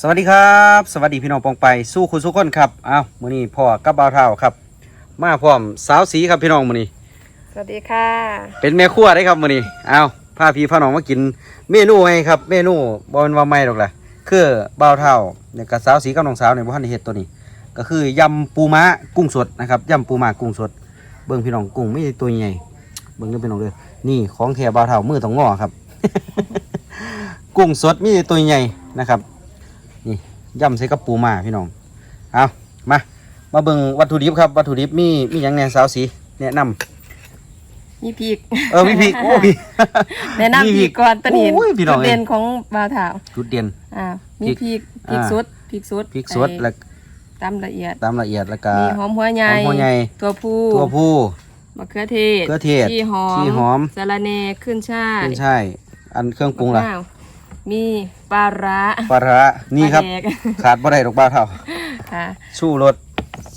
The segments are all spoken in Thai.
สวัสดีครับ สวัสดีพี่น้องปองไปสู้คุณสู้คนครับอ้าวมื้อนี้พ่อกับบ่าวเท่าครับ มาพร้อมสาวสีครับพี่น้องมื้อนี้ สวัสดีค่ะ เป็นแม่ครัวได้ครับมื้อนี้อ้าวพาพี่พาน้องมากินเมนูให้ครับ เมนูบ่เป็นว่าใหม่หรอกล่ะคือบ่าวเท่าเนี่ยกับสาวสีกับน้องสาวเนี่ยบ่ทันได้เฮ็ดตัวนี้ ก็คือยำปูม้ากุ้งสดนะครับยำปูม้ากุ้งสด เบิ่งพี่น้องกุ้งไม่ใช่ตัวใหญ่เบิ่งเด้อพี่น้องเด้อนี่ของแท้บ่าวเท่ามือต้องงอครับ กุ้งสดมีแต่ตัวใหญ่นะครับนี่ ยำใส่กับปูมาพี่น้องเอามามาเบิ่งวัตถุดิบครับวัตถุดิบมีมีอย่างแหน่สาวสีแนะนำมีพริกเออมีพริกโอ้พี่แนะนำพริกก่อนตอนนี้โอ้ยพี่น้องจุดเด่นของบาวถาวจุดเด่นอ่ามีพริกพริกพริกอ่าสดพริกสดพริกสดไอ้แล้วตำละเอียดตามละเอียดแล้วก็มีหอมหัวใหญ่หอมหัวใหญ่ตัวผู้ตัวผู้มะเขือเทศมะเขือเทศขี้หอมขี้หอมสะระเนขึ้นช่ายขึ้นช่ายอันเครื่องปรุงล่ะ มะนาวมีปลาร้าปลาร้านี่ครับ ปลาแดก ขาดบ่ได้ดอกบ้าวเท่า ค่ะชูรส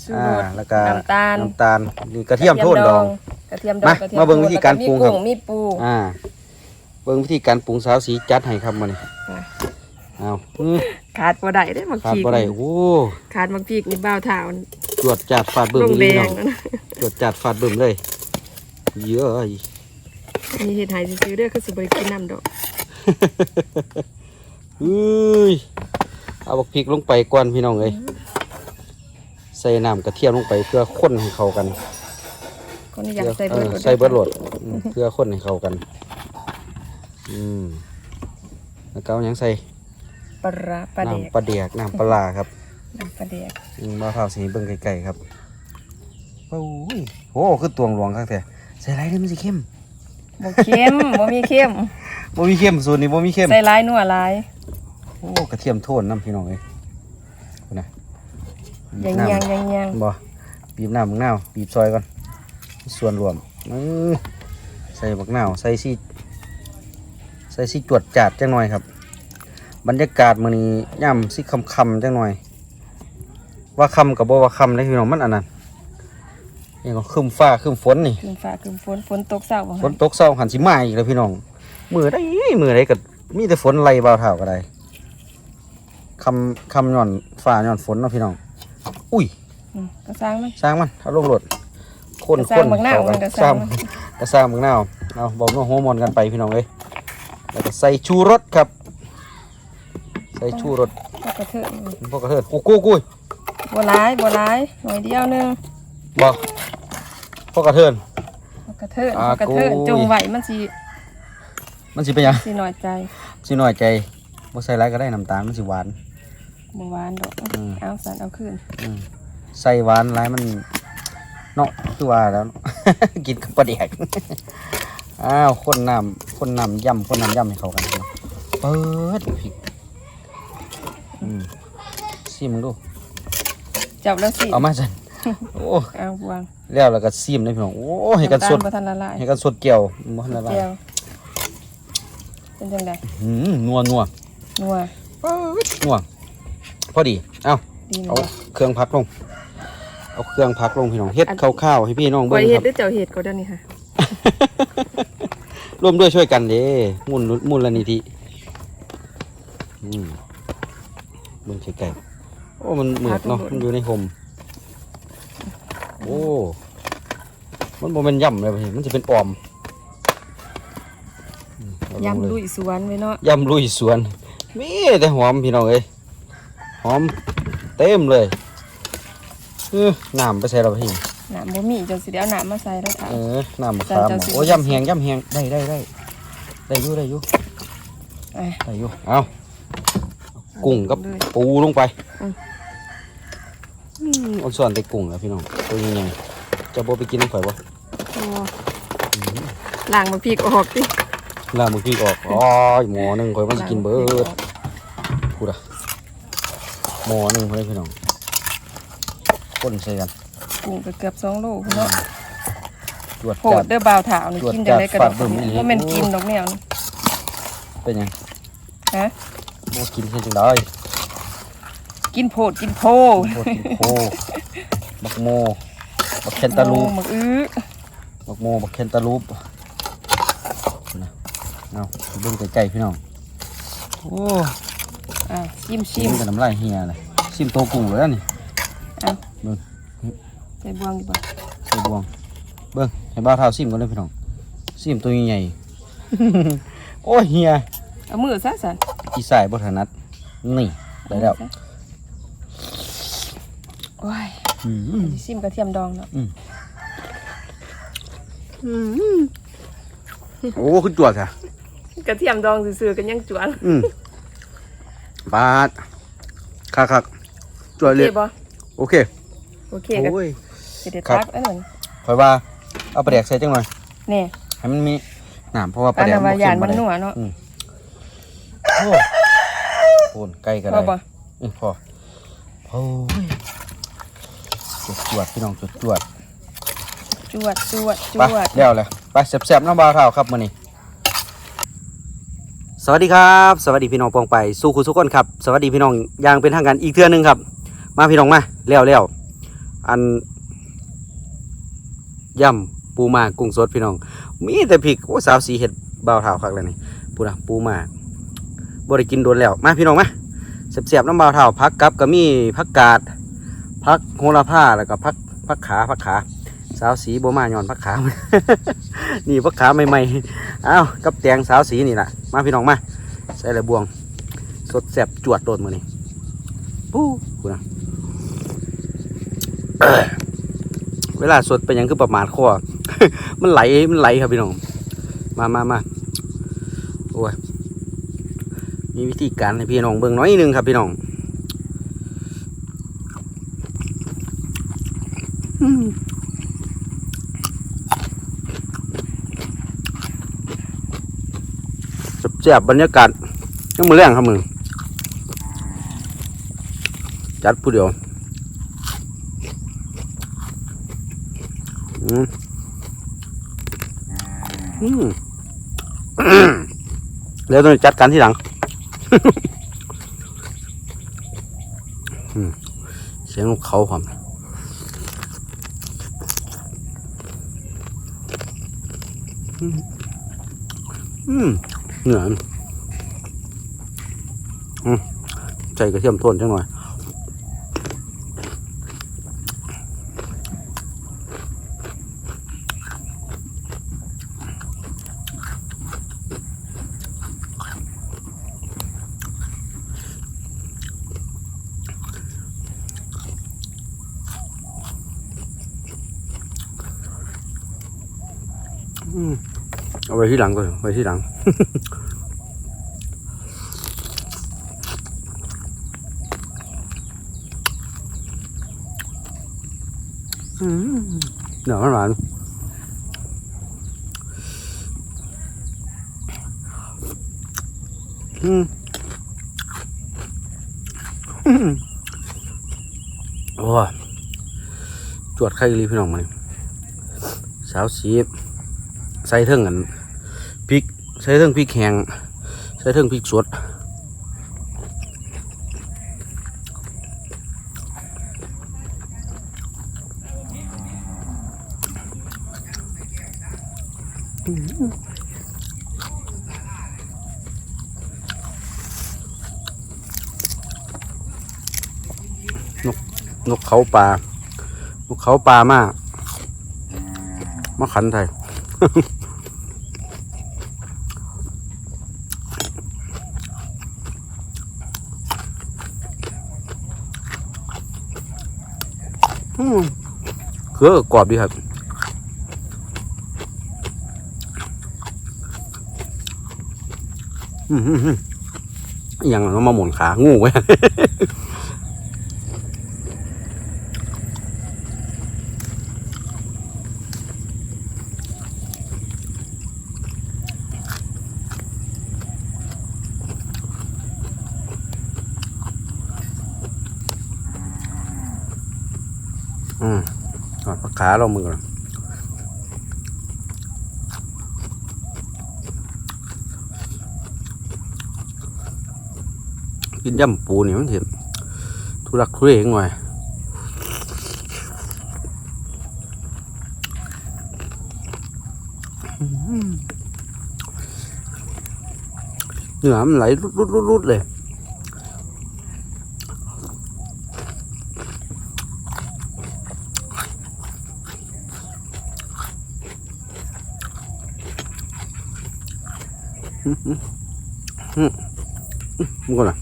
ชูอ่ารสแล้วก็น้ำตาลน้ำตาลนี่กระเทียมโทนดอง กระเทียมดองมากระเทียมาเบิ่งวิธีการปรุงครับแล้วมีปูอ่าเบิ่งวิธีการปรุงสาวสีจัดให้ครับมื้อนี้อะเอาอื้อขาดบ่ได้ได้มักขาดพริกบ่ได้โอ้ขาดมักพริกนี่บ่าวถาวจวดจัดฟาดเบิ่ลมงแดนี่น้งองนั่นนะจวดจัดฟาดเบิ่มเลย เยอะมีเห็ดไห่ซื้อๆเด้อคือสิบ่ได้กินน้ำดอก เฮ้ยเอาบักพริกลงไปก่อนพี่น้องเอ้ยใส่น้ำกระเทียมลงไปเพื่อข้นให้เข้ากันคนนี้อยากเพื่อใส่เบิร์ดเออใส่เบิดโหลดอืมเพื่อข้นให้เข้ากัน อืมแล้วก็เอาหยังใส่ปลาร้าปลาแดกน้ำปลาเดียกน้ำปลาร้าครับน้ำปลาแดกอืมมาข้าวสีเบิ่งไก่ๆครับโอ้ยโอ้คือตวงหลวงครับแต่ใส่ไรเด้อมันสิเข้มบ่เค็มบ่มีเค็ม บ่มีเข้มสูตรนี้บ่มีเข้มใส่หลายนัวหลาย โอ้กระเทียมโทนน้ำพี่น้องเอ้ยเอานะยังน้ำยังยังยังบ่บีบน้ำบักนาวบีบซอยก่อน ส่วนรวมอื้อใส่บักนาวใส่ซีใส่ซีจวดจัดจังหน่อยครับ บรรยากาศมื้อนี้ย่ำซีคำๆจังหน่อย ว่าคำกับบ่ว่าคำเลยพี่น้องมันอันนั้นนี่ก็ครึมฟ้าครึมฝนนี่คืนฟ้าคืนฝนฝนตกเช้าบ่ฝนตกเศร้าหันสิมาอีกแล้วพี่น้อง มือได้มือได้ก็มีแต่ฝนไหลเบาเท่าก็ได้คำคำย่อนฟ้าย่อนฝนเนาะพี่น้อง อุ้ยอืมก็สร้างมันสร้างมันเอาลงรถคนก็สคร้างนบักนาวเข้ากัมันนก็สสร้าร้างงมันก็สร้างบักนาวเอาบอกน้องโฮมอนกันไปพี่น้องเอ้ยแล้วก็ใส่ชูรสครับ ใส่ชูรสก็กระเทินพวกกระเทิดกูกูกุ้ยบ่หลายบ่หลายหน่อยเดียวหนึงบอกพวกกระเทินก็กระเทินอ่าก็กระเทินกู จงไหวมันสิ มันสิเป็นหยังสิน้อยใจสิหน่อยใจบ่ใส่ไรก็ได้น้ำตาลมันสิหวาน บ่หวานดอกอืม เอาสันเอาคืนอืมใส่หวานไรมันเนาะคือว่าแล้วเนาะกินกับปลาแดก อ้าวคนน้ำคนน้ำย่ำคนน้ำย่ำให้เข้ากันเนาะเปิดพริกอืมซิมงดู จับแล้วสิเอามาสัน โอ้เอาวางแล้วแล้วก็ซิมเลยพี่น้องโอ้ให้กันสดำตาลบ่ทันละลายให้กันสดเกี่ยวมันละลายเจียว เป็นจังไดหืมนัวนัวนัวนัวพอดี เอ้าดีเอาเนาะเครื่องพักลง เอาเครื่องพักลงพี่น้องเฮ็ดข้าวๆให้พี่น้องบ่เบิ่งเฮ็คดรับ ด้วยเจ้าเฮ็ดก็ได้นี่ค่ะ ร่วมด้วยช่วยกันเด้มูลมูลนิธิอืมเบิ่งไก่ๆโอ้มันเหมือดเนาะมันอยู่ในห่มโอ้ มันบ่เป็นย่ำเลยพี่มันจะเป็นออมอืมเอาลง ยำเลลุยสวนไว้เนาะยำลุยสวนมีแต่หอมพี่น้องเอ้ยหอมเต็มเลยเออน้ำไปใส่เราพี่น้ำบ่มีเจ้าสิได้เอาน้ำมาใส่แล้วค่ะเออน้ำมะขามเจ้าสิโอ้ยำแหงยำแหงได้ได้ได้ได้อยู่ได้อยู่เอ้ยได้อยู่เอากุ้งกับเลยปูลงไปอืมอืมเอันส่วนแต่กุ้งแล้วพี่น้องตัวยังไงจะโบไปกินน้ำข่อยบ่โอ้ล้างมาพริกออกติ ล่ามือพี่ออกอ๋อหมอหนึ่งข่อยมันจะกินเบิดพูดอะหมอหนึ่งเพื่อนพี่น้องคนใส่กันกุ้งก็เกือบ2โลพุ่นเนาะตรวจโหจัดดเด้อบ่าวถาวนี่ตรวจกินจังได๋ก็จัดดอกฟาดบึ้มอีหลีบ่แม่นกินดอกแนวนี่เป็นยังฮะโมกินใช่จังได้กินโพดกินโพโคตรกินโคบักโมบักเคนตาลูปโอ้มักอื้อบักโมบักเคนตาลูปนะ เอาเบิ่งไก่ๆพี่น้อง โอ้อ่าชิมชิชิมมกับน้ำลายเฮียเลยชิมโตวกุ้งเลยนี่อะเบิ่งใส่บวงดีกว่าใส่บวง เบิ่งให้บ้าวเท้าซิมก่อนเลยพี่น้องซิมตัวใหญ่ๆ โอ้ยเฮียเอามือซะสันอีสายบ่ถนัดนี่ได้แล้วโอ้ยอืม สิชิมกระเทียมดองเนาะอืม อืมโอ้คือจวดค่ะ กระเทียมดองซื่อๆกันยังจวนอืมปาดคักคักๆจวดโอเลเคยบ่โอเคโอเคก็โอ้ยสิเด็ดครับตักอันนั้นคอยว่าเอาปลาแดกใส่จังหน่อยนี่ให้มันมีน้ำเพราะว่าปปาลาแดกนาวายานบ่มันเข้นับ่วได้เนาะโอ้โคนไก่ก็พได้อบ่เออพอโอ้ยจวดจวดพี่น้องจวดจวดจวดจวดจไปวดเดี๋ยวเลยไปแซ่บๆน้ำบาวเท่าครับมื้อนี้ สวัสดีครับ สวัสดีพี่น้องปองไปสู้คุณทุกคนครับ สวัสดีพี่น้องอย่างเป็นทางการอีกเทื่อหนึงครับ มาพี่น้องมาเร็วเร็วอันย่ำปูมากุ้งสดพี่น้อง มีแต่พริกโอ้สาวสีเห็ดเบาวเท่าคักเลยนี่ปูนะปูมาบ่ได้กินโดนแล้วมาพี่น้องมาเสียบๆน้ำเบาวเท่าพักกับก็มีผักกาดผักโหระพาแล้วก็ผักผักขาผักขา สาวสีบมาหย้อนผักขานี่ผักขาใหม่ๆอ้าวกับแตงสาวสีนี่แหละมาพี่น้องมาใส่ระบวง สดแสบจวดโดดมือนี่ปู้กูนะเวลาสดเป็นยังคือประมาทคอมันไหลมันไหลครับพี่น้อง มามามาโอ้ยมีวิธีการให้พี่น้องเบิ่งน้อยนึงครับพี่น้องอืม แซ่บบรรยากาศยังมือแรงครับมึงจัดผู้เดียวอืมอืมเดี๋ยวต้องจัดการที่หลัง เสียงเขาความอืมอืม เหนือใจกระเทียมโทนจังหน่อย ไว้ที่หลังก่อนไว้ที่หลัง เดี๋ยวมันหวานอืมโอ้ยจวดไข่รีพี่น้องมันสาวสีใส่เทิงกัน ใส่เทิงพริกแห้งใส่เทิงพริกสดนกเขาป่านกเขาป่ามากมาขันไทย เคือกรอบดีครับอืมอย่างเรามาหมุนขางูไว้ อืม ถอดปากขาลงมือก่อนกินยำปูนี่มันเห็นทุรักทุเลงหน่อยอืมเนื้อมันไหลรุดรุดรุดรุดเลย มึงก่อนนะ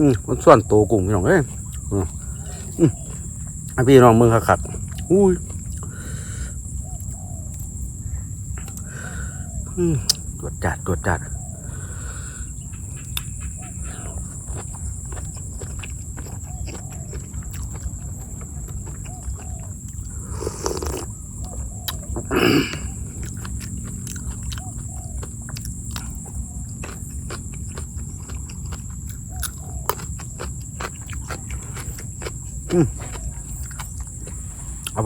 อืมมันส่วนโตวกุ้งพี่น้องเอ้ยอืมอืมพี่น้องมึงคักๆ อุ้ยตรวจจัดตรวจจัด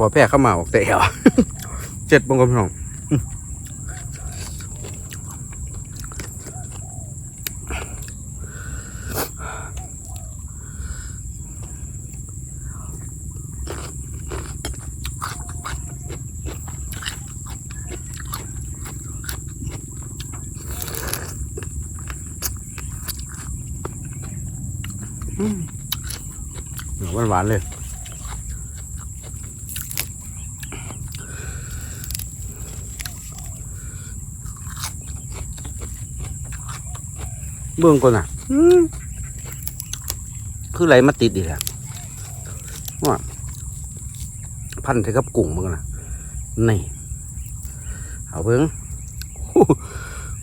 อาพอแพร่เข้ามาออกเตะเหรอเจ็ดบงกับพี่น้องอืมหวานหวานๆเลย เบื้องก่อนอะอืมคือไหลมาติดอีกแล้วว่าพันใส่กับกุ้งเบื้องนะนี่ เอาเบิ้ง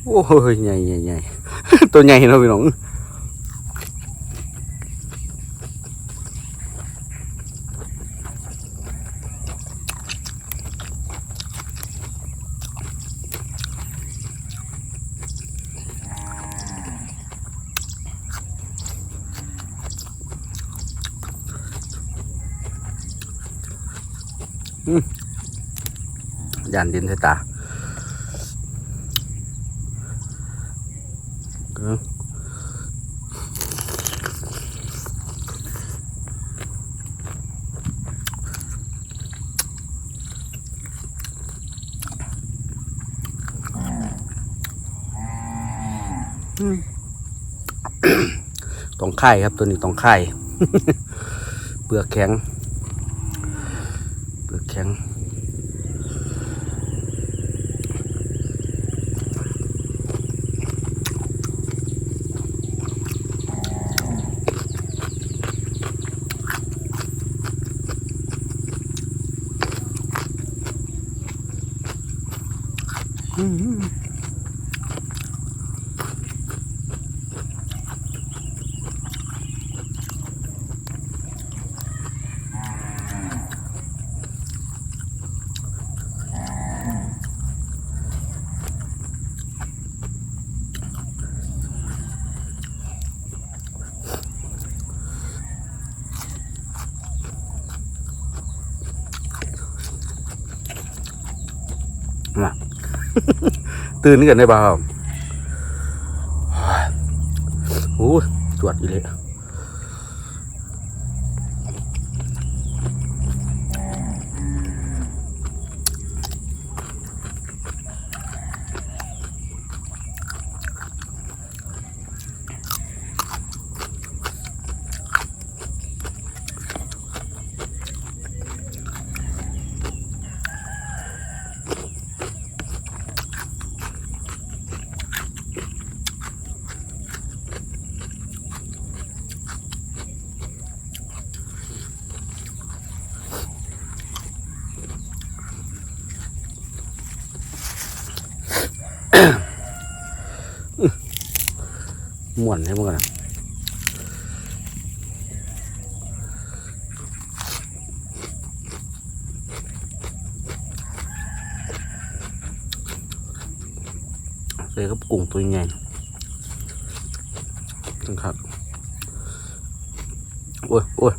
โอ้โหใหญ่ใหญ่ใหญ่ตัวใหญ่เนาะพี่น้องยาน ดินใส่ตาเออต้องไข่ครับตัวนี้ต้องไข่เปลือกแข็งเปลือกแข็ง มา ตื่นกันได้เปล่าโอ้ยจวดอีเลยม่ วนให้มึงกันนะใส่กับกุ้งตัวใหญ่นะครับโอ้ยโอ้ย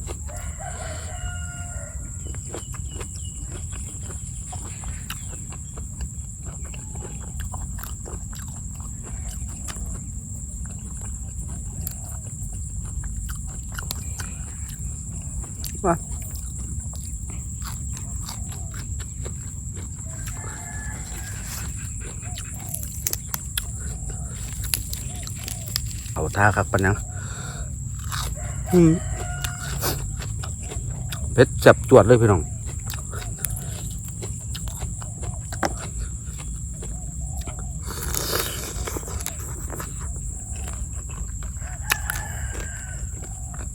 เอาท่าครับปันยังอืมเผ็ดจับจวดเลยพี่น้อง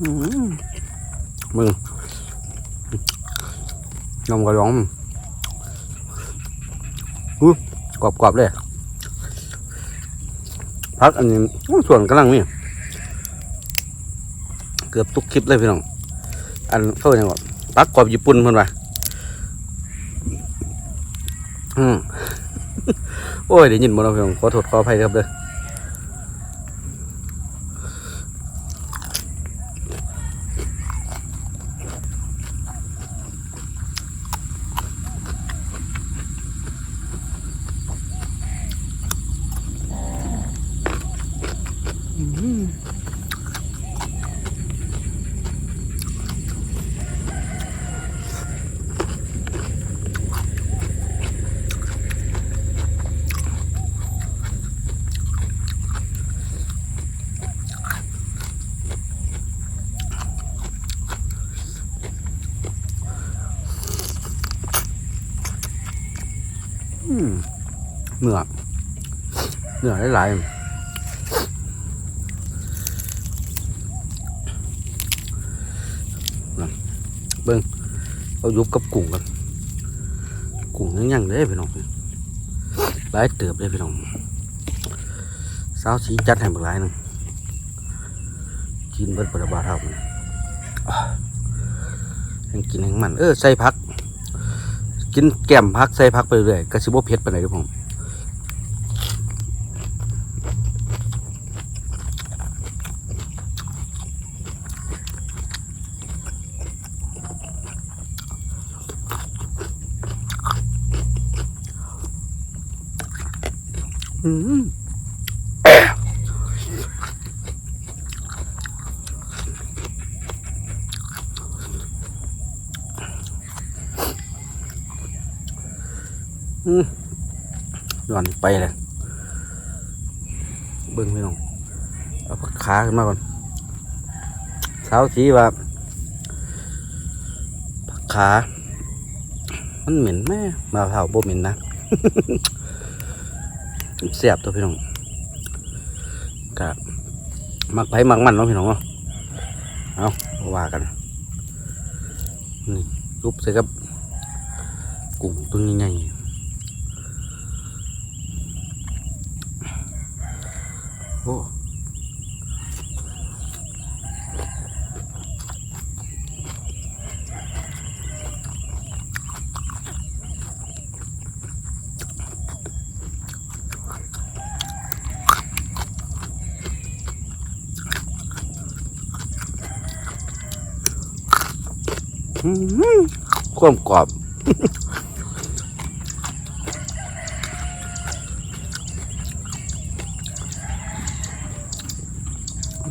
อืมมึงนมกระร้องอู้กรอบๆเลย พักอันนี้ส่วนกำลังนี่เกือบทุกคลิปเลยพี่น้อง อันเข้าอย่างว่าพักกรอบญี่ปุ่นเพิ่นว่าอืมโอ้ยเดี๋ยวยินบ่เนาพี่น้องขอโทษขออภัยครับเด้อม เนื้อเนื้อหลายๆเบิ้งเอายุบกับกุ้งกันกุ้งยังยังเลยพี่น้องหลายเติบเลยพี่น้องสาวสีจัดให้บักหลายหนึงกินเบิดประบาทเท่ามันอะแห่งกินแห่งมัน เออใส่ผัก กินแก้มพักใส่พักไปเรื่อยก็สิบ่เผ็ดปานใดเด้อผมอืมอืมย้อนไปเลยเบิ่งพี่น้องเอาผัก ขาขึ้นมาก่อนสาวสีว่าผักขา มันเหม็นแม่มาเผาบ่เหม็นนะเสียบตัวพี่น้องกะมักไผมักมันเนาะพี่น้องเนาะเอาว่ากันนี่ยุบใส่กับกุ้งตัวใหญ่โอ้ ความกรอบ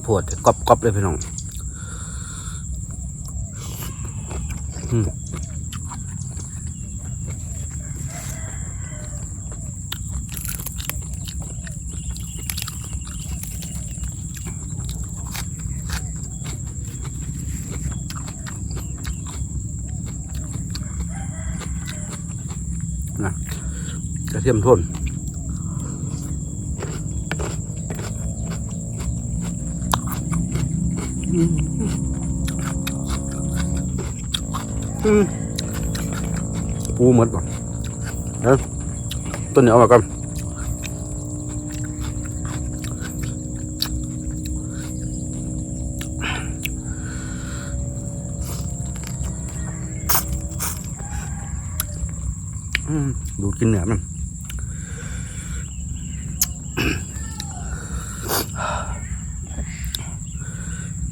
ปวดกรอบกรอบๆเลยพี่น้อง อืม เทียมท่นปูหมดก่อนเดี๋ยวต้นเหนียวมาก่อนดูดกินเหนื้อมัน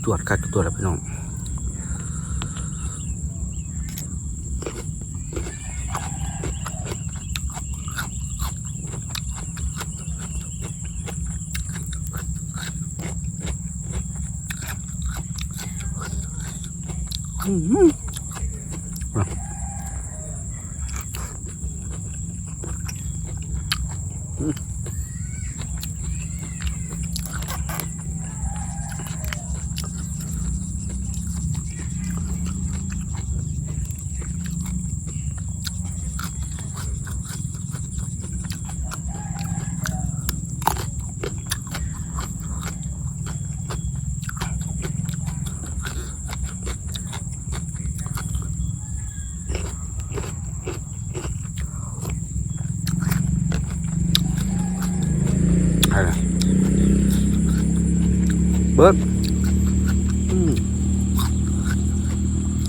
ตรวจ คัดตรวแล้วพี่น้อง อ ใช่เบิร์ดอืม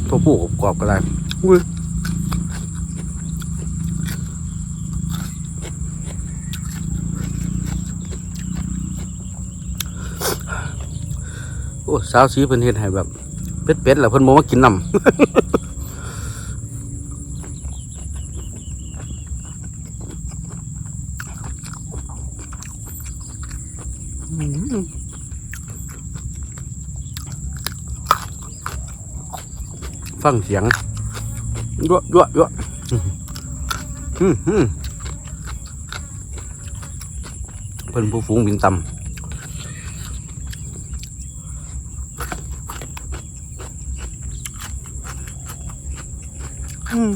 ตัวผู้ก รอบก็ได้อุ้ยโอ้สาวสีเพิ่นเฮ็ดให้แบบเป็ดๆแล้วเพิ่นบ่มากินน้ำ ฟังเสียงยั่วยั่วยั่วอืมอืมเพิ่นผู้ฝูงบินตำอืม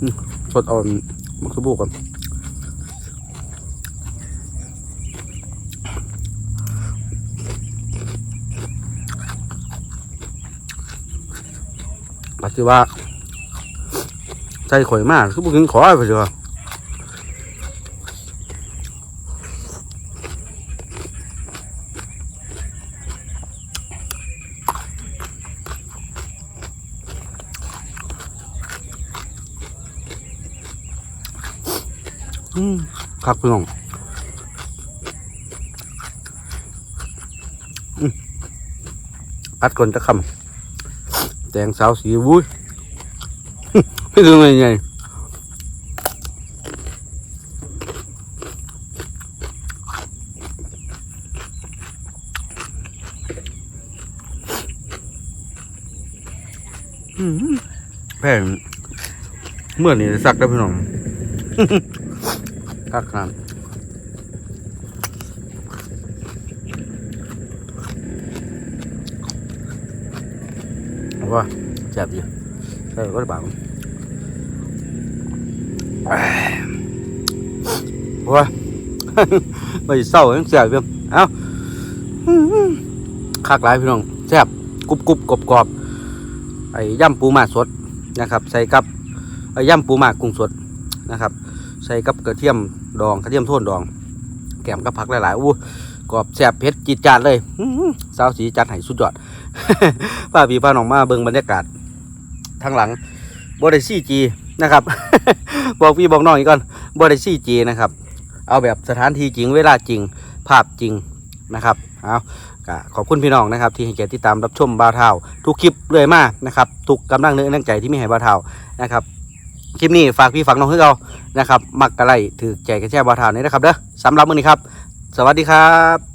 อืมสดเอ่อนมักสบู่ก่อน ปัจจุบันใจข่อยมากคือบุกินขอไปเถอะอืมคักพี่น้องอัดก่อนจะคำ งสาวสีวุ้ยไม่รู้ไงไงอืมแพงเมื่อนี่สักได้วพี่น้อง คักขนา ว่าแซ่บอยู่ใช่ก็ได้บางว้าไปเศร้ายังเสียบอยู่เอ้าคักหลายพี่น้องแซ่บกรุบกรุบกรอบกรอบไอ้ย่ำปูหมาสดนะครับ ใส่กับไอ้ย่ำปูหมากกุ้งสดนะครับ ใส่กับกระเทียมดองกระเทียมโทนดอง แกมกับผักหลายๆอู้กรอบแซ่บเผ็ดจีดจานเลยสาวสีจัดให้สุดยอด ป้าพี่ป้าน้องมาเบิ่งบรรยากาศทางหลังบริซี่จีนะครับ บอกพี่บอกน้องอีกก่อนบริซี่จีนะครับ เอาแบบสถานที่จริงเวลาจริงภาพจริงนะครับเอาขอบคุณพี่น้องนะครับ ที่ให้เกียรติติดตามรับชมบาวเทาทุกคลิปเรื่อยมากนะครับทุกกำลังเนื้อนังใจที่มีให้บาวเทานะครับคลิปนี้ฝากพี่ฝากน้องให้เรานะครับ มักกะไรถือใจกระแช่บาวเทานี้นะครับเด้อสำหรับมื้อนี้ครับ สวัสดีครับ